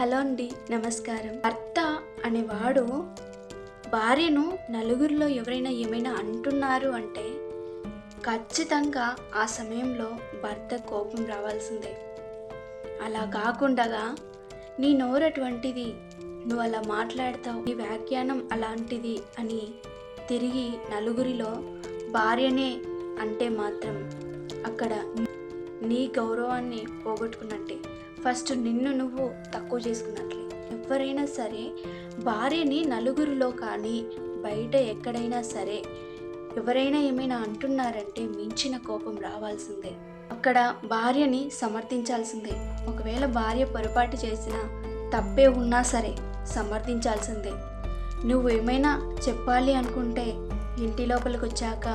Hello అండి నమస్కారం. భర్త అనేవాడు భార్యను నలుగురిలో ఎవరైనా ఏమైనా అంటున్నారు అంటే ఖచ్చితంగా ఆ సమయంలో భర్త కోపం రావాల్సిందే. అలా కాకుండా నీ నోరటువంటిది నువ్వు అలా మాట్లాడతావు నీ వ్యాఖ్యానం అలాంటిది అని తిరిగి నలుగురిలో భార్యనే అంటే మాత్రం అక్కడ నీ గౌరవాన్ని పోగొట్టుకున్నట్టే. ఫస్ట్ నిన్ను నువ్వు తక్కువ చేసుకున్నట్లే. ఎవరైనా సరే భార్యని నలుగురిలో కానీ బయట ఎక్కడైనా సరే ఎవరైనా ఏమైనా అంటున్నారంటే మించిన కోపం రావాల్సిందే. అక్కడ భార్యని సమర్థించాల్సిందే. ఒకవేళ భార్య పొరపాటు చేసినా తప్పే ఉన్నా సరే సమర్థించాల్సిందే. నువ్వు ఏమైనా చెప్పాలి అనుకుంటే ఇంటి లోపలికి వచ్చాక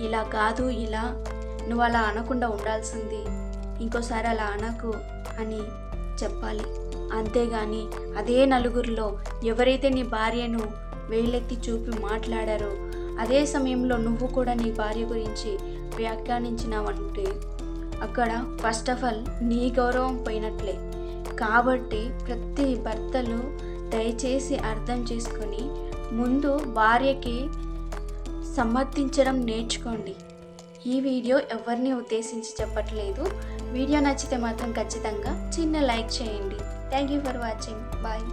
ఇలా కాదు ఇలా. నువ్వు అలా అనకుండా ఉండాల్సింది. ఇంకోసారి అలా అనకు అని చెప్పాలి. అంతేగాని అదే నలుగురిలో ఎవరైతే నీ భార్యను వేలెత్తి చూపి మాట్లాడారో అదే సమయంలో నువ్వు కూడా నీ భార్య గురించి వ్యాఖ్యానించినావంటే అక్కడ ఫస్ట్ ఆఫ్ ఆల్ నీ గౌరవం పోయినట్లే. కాబట్టి ప్రతి భర్తలు దయచేసి అర్థం చేసుకొని ముందు భార్యకి సమర్థించడం నేర్చుకోండి. ఈ వీడియో ఎవరిని ఉద్దేశించి చెప్పట్లేదు వీడియో నచ్చితే మాత్రం ఖచ్చితంగా చిన్న లైక్ చేయండి. Thank you for watching bye